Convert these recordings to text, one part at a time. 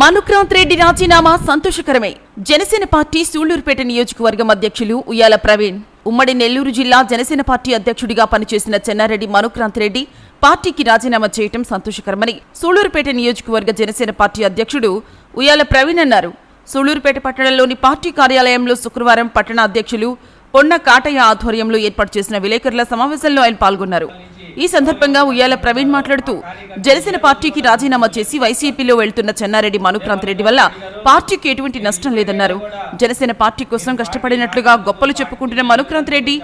మనుక్రాంత్ రెడ్డి రాజీనామా సంతోషకరమే. జనసేన పార్టీ సూళ్ళూరుపేట నియోజకవర్గం అధ్యక్షులు ఉయ్యాల ప్రవీణ్. ఉమ్మడి నెల్లూరు జిల్లా జనసేన పార్టీ అధ్యక్షుడిగా పనిచేసిన చెన్నారెడ్డి మనుక్రాంత్ రెడ్డి పార్టీకి రాజీనామా చేయటం సంతోషకరమని సూళ్ళూరుపేట నియోజకవర్గ జనసేన పార్టీ అధ్యక్షుడు ఉయ్యాల ప్రవీణ్ అన్నారు. సూళ్ళూరుపేట పట్టణంలోని పార్టీ కార్యాలయంలో శుక్రవారం పట్టణ అధ్యక్షులు పొన్న కాటయ్య ఆధ్వర్యంలో ఏర్పాటు చేసిన విలేకరుల సమావేశంలో ఆయన పాల్గొన్నారు. ఈ సందర్భంగా ఉయ్యాల ప్రవీణ్ మాట్లాడుతూ జనసేన పార్టీకి రాజీనామా చేసి వైసీపీలో వెళ్తున్న చెన్నారెడ్డి మనుక్రాంత్ రెడ్డి వల్ల పార్టీకి ఎటువంటి నష్టం లేదన్నారు. జనసేన పార్టీ కోసం కష్టపడినట్లుగా గొప్పలు చెప్పుకుంటున్న మనుక్రాంత్ రెడ్డి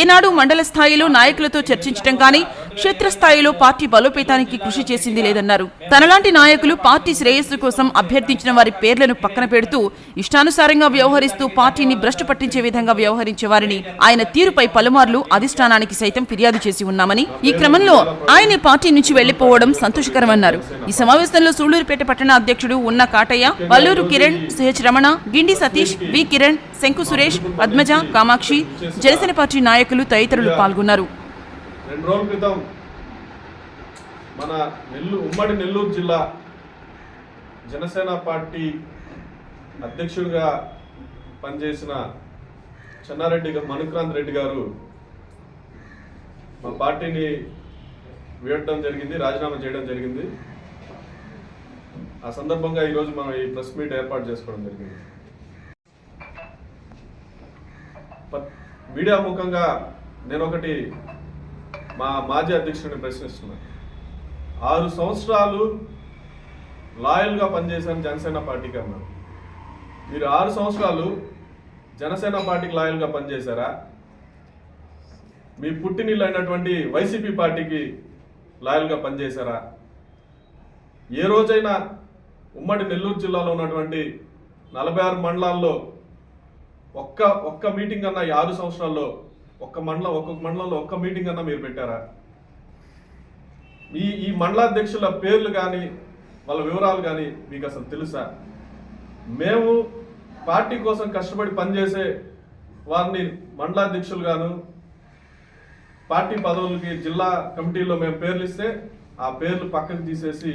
ఏనాడు మండల స్థాయిలో నాయకులతో చర్చించడం కానీ క్షేత్రస్థాయిలో పార్టీ బలోపేతానికి కృషి చేసింది లేదన్నారు. తనలాంటి నాయకులు పార్టీ శ్రేయస్సు కోసం అభ్యర్థించిన వారి పేర్లను పక్కన పెడుతూ ఇష్టానుసారంగా వ్యవహరిస్తూ పార్టీని భ్రష్టు పట్టించే విధంగా వ్యవహరించేవారని ఆయన తీరుపై పలుమార్లు అధిష్టానానికి సైతం ఫిర్యాదు చేసి ఉన్నామని ఈ క్రమంలో ఆయన పార్టీ నుంచి వెళ్ళిపోవడం సంతోషకరమన్నారు. ఈ సమావేశంలో సూళ్ళూరుపేట పట్టణ అధ్యక్షుడు ఉన్న Kataiah Valluru Kiran CH Ramana Gindi Satish V Kiran Shanku Suresh Padmaja Kamakshi Janasena party నాయకులు తదితరులు పాల్గొన్నారు. రెండు రోజుల క్రితం మన నెల్లూరు ఉమ్మడి నెల్లూరు జిల్లా జనసేన పార్టీ అధ్యక్షుడిగా పనిచేసిన చెన్నారెడ్డి మనుక్రాంత్ రెడ్డి గారు మా పార్టీని వీడటం జరిగింది రాజీనామా చేయడం జరిగింది. ఆ సందర్భంగా ఈరోజు మనం ఈ ప్రెస్ మీట్ ఏర్పాటు చేసుకోవడం జరిగింది. మీడియా ముఖంగా నేను ఒకటి మా మాజీ అధ్యక్షుడిని ప్రశ్నిస్తున్నాను ఆరు సంవత్సరాలు లాయల్గా పనిచేశాను జనసేన పార్టీకి అన్నారు మీరు ఆరు సంవత్సరాలు జనసేన పార్టీకి లాయల్గా పనిచేశారా? మీ పుట్టినిల్లు అయినటువంటి వైసీపీ పార్టీకి లాయల్గా పనిచేశారా? ఏ రోజైనా ఉమ్మడి నెల్లూరు జిల్లాలో ఉన్నటువంటి నలభై ఆరు మండలాల్లో ఒక్క ఒక్క మీటింగ్ అన్న ఈ ఆరు సంవత్సరాల్లో ఒక్క మండలం ఒక్కొక్క మండలంలో ఒక్క మీటింగ్ అన్న మీరు పెట్టారా? ఈ ఈ మండలాధ్యక్షుల పేర్లు కానీ వాళ్ళ వివరాలు కానీ మీకు అసలు తెలుసా? మేము పార్టీ కోసం కష్టపడి పనిచేసే వారిని మండలాధ్యక్షులుగాను పార్టీ పదవులకి జిల్లా కమిటీలో మేము పేర్లు ఇస్తే ఆ పేర్లు పక్కకు తీసేసి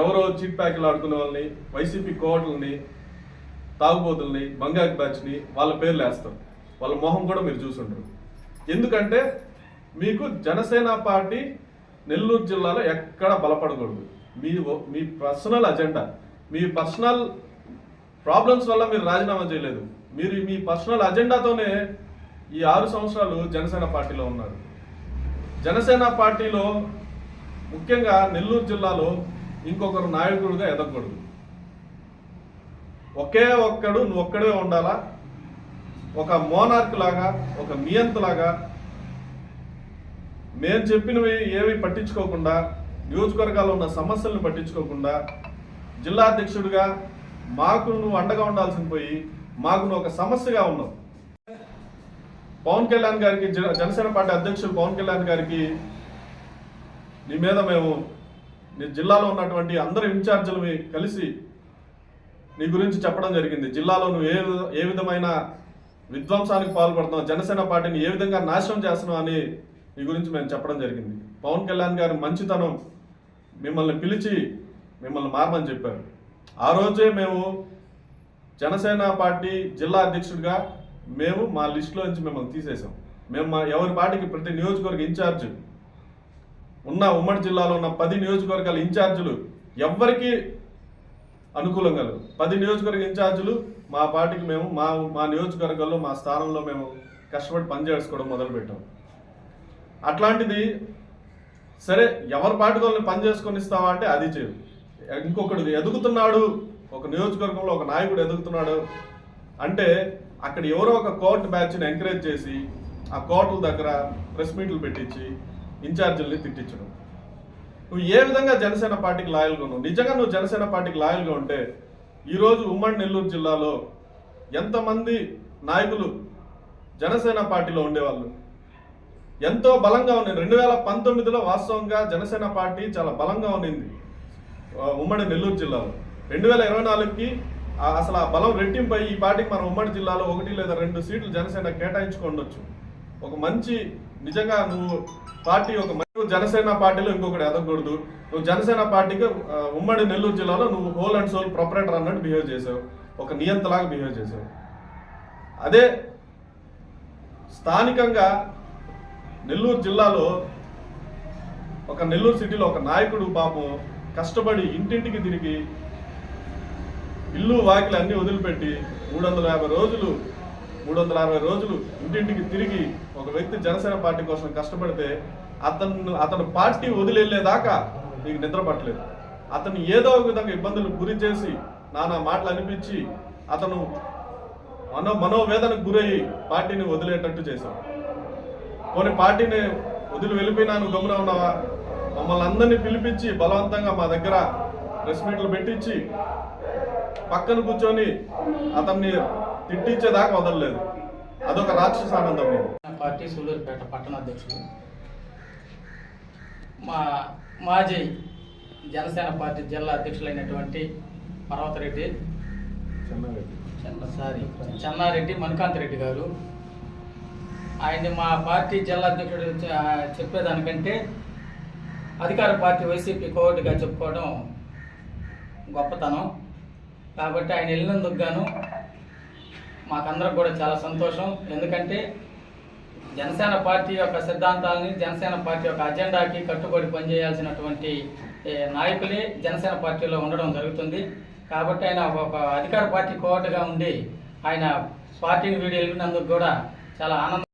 ఎవరో చీట్ ప్యాకెలు ఆడుకునే వాళ్ళని వైసీపీ కోవట్లని తాగుబోతుల్ని బంగాక్ బ్యాచ్ని వాళ్ళ పేర్లు వేస్తారు వాళ్ళ మొహం కూడా మీరు చూసుంటారు. ఎందుకంటే మీకు జనసేన పార్టీ నెల్లూరు జిల్లాలో ఎక్కడ బలపడకూడదు. మీ మీ పర్సనల్ అజెండా. మీ పర్సనల్ ప్రాబ్లమ్స్ వల్ల మీరు రాజీనామా చేయలేదు. మీరు మీ పర్సనల్ అజెండాతోనే ఈ ఆరు సంవత్సరాలు జనసేన పార్టీలో ఉన్నారు. జనసేన పార్టీలో ముఖ్యంగా నెల్లూరు జిల్లాలో ఇంకొకరు నాయకుడుగా ఎదగకూడదు. ఒకే ఒక్కడు నువ్వు ఒక్కడే ఉండాలా? ఒక మోనార్క్ లాగా ఒక మియంత్ లాగా మేము చెప్పినవి ఏవి పట్టించుకోకుండా నియోజకవర్గాల్లో ఉన్న సమస్యలను పట్టించుకోకుండా జిల్లా అధ్యక్షుడిగా మాకు నువ్వు అండగా ఉండాల్సిన పోయి మాకు నువ్వు ఒక సమస్యగా ఉన్నావు. పవన్ కళ్యాణ్ గారికి జనసేన పార్టీ అధ్యక్షుడు పవన్ కళ్యాణ్ గారికి నీ మీద మేము నీ జిల్లాలో ఉన్నటువంటి అందరు ఇన్ఛార్జీలవి కలిసి నీ గురించి చెప్పడం జరిగింది. జిల్లాలో నువ్వు ఏ విధ- ఏ విధమైన విధ్వంసానికి పాల్పడుతున్నావు జనసేన పార్టీని ఏ విధంగా నాశనం చేస్తున్నావు అని ఈ గురించి మేము చెప్పడం జరిగింది. పవన్ కళ్యాణ్ గారి మంచితనం మిమ్మల్ని పిలిచి మిమ్మల్ని మారమని చెప్పారు. ఆ రోజే మేము జనసేన పార్టీ జిల్లా అధ్యక్షుడిగా మేము మా లిస్టులో నుంచి మిమ్మల్ని తీసేసాం మేము మా ఎవరి పార్టీకి ప్రతి నియోజకవర్గ ఇన్ఛార్జ్ ఉన్న ఉమ్మడి జిల్లాలో ఉన్న పది నియోజకవర్గాల ఇన్ఛార్జీలు ఎవ్వరికి అనుకూలంగా కలదు పది నియోజకవర్గ ఇన్ఛార్జీలు మా పార్టీకి మేము మా మా నియోజకవర్గాల్లో మా స్థానంలో మేము కష్టపడి పనిచేసుకోవడం మొదలుపెట్టాం. అట్లాంటిది సరే ఎవరి పార్టీకి పని చేసుకొని ఇస్తావా అంటే అది చేయదు ఇంకొకడు ఎదుగుతున్నాడు ఒక నియోజకవర్గంలో ఒక నాయకుడు ఎదుగుతున్నాడు అంటే అక్కడ ఎవరో ఒక కోర్టు బ్యాచ్ని ఎంకరేజ్ చేసి ఆ కోర్టుల దగ్గర ప్రెస్ మీట్లు పెట్టించి ఇన్ఛార్జీల్ని తిట్టించడం. నువ్వు ఏ విధంగా జనసేన పార్టీకి లాయల్గా ఉన్నావు? నిజంగా నువ్వు జనసేన పార్టీకి లాయల్గా ఉంటే ఈరోజు ఉమ్మడి నెల్లూరు జిల్లాలో ఎంతమంది నాయకులు జనసేన పార్టీలో ఉండేవాళ్ళు? ఎంతో బలంగా ఉంది రెండు వేల పంతొమ్మిదిలో వాస్తవంగా జనసేన పార్టీ చాలా బలంగా ఉన్నింది ఉమ్మడి నెల్లూరు జిల్లాలో. రెండు వేల ఇరవై నాలుగుకి అసలు ఆ బలం రెట్టింపై ఈ పార్టీకి మన ఉమ్మడి జిల్లాలో ఒకటి లేదా రెండు సీట్లు జనసేన కేటాయించుకోండొచ్చు ఒక మంచి నిజంగా నువ్వు పార్టీ ఒక మంచి జనసేన పార్టీలో ఇంకొకటి ఎదగకూడదు. నువ్వు జనసేన పార్టీకి ఉమ్మడి నెల్లూరు జిల్లాలో నువ్వు హోల్ అండ్ సోల్ ప్రొపరేటర్ అన్నట్టు బిహేవ్ చేసావు. ఒక నియంతలాగా బిహేవ్ చేసావు. అదే స్థానికంగా నెల్లూరు జిల్లాలో ఒక నెల్లూరు సిటీలో ఒక నాయకుడు పాపం కష్టపడి ఇంటింటికి తిరిగి ఇల్లు వాకిలు అన్నీ వదిలిపెట్టి మూడు వందల యాభై రోజులు మూడు వందల అరవై రోజులు ఇంటింటికి తిరిగి ఒక వ్యక్తి జనసేన పార్టీ కోసం కష్టపడితే అతను అతను పార్టీ వదిలేదాకా నీకు నిద్ర పట్టలేదు. అతను ఏదో ఒక విధంగా ఇబ్బందులు గురి చేసి నానా మాటలు అనిపించి అతను మనో మనోవేదనకు గురయ్యి పార్టీని వదిలేటట్టు చేశాడు. కొన్ని పార్టీని వదిలి వెళ్ళిపోయినా నువ్వు గమనం ఉన్నావా? మమ్మల్ని అందరినీ పిలిపించి బలవంతంగా మా దగ్గర ప్రెస్ మీట్లు పెట్టించి పక్కన కూర్చొని అతన్ని తిట్టించేదాకా వదలలేదు. అదొక రాక్షస ఆనందం పార్టీ సూలూరుపేట పట్టణ అధ్యక్షుడు మా మాజీ జనసేన పార్టీ జిల్లా అధ్యక్షులైనటువంటి పర్వతరెడ్డి సారీ చెన్నారెడ్డి మణికాంత్ రెడ్డి గారు ఆయన్ని మా పార్టీ జిల్లా అధ్యక్షుడు చెప్పేదానికంటే అధికార పార్టీ వైసీపీ కోవిడ్గా చెప్పుకోవడం గొప్పతనం. కాబట్టి ఆయన వెళ్ళినందుకు గాను మాకందరికి కూడా చాలా సంతోషం. ఎందుకంటే జనసేన పార్టీ యొక్క సిద్ధాంతాలని జనసేన పార్టీ యొక్క అజెండాకి కట్టుబడి పనిచేయాల్సినటువంటి నాయకులే జనసేన పార్టీలో ఉండడం జరుగుతుంది. కాబట్టి ఆయన ఒక అధికార పార్టీ కోవటగా ఉండి ఆయన పార్టీని వీడి వెళ్ళినందుకు కూడా చాలా ఆనందం.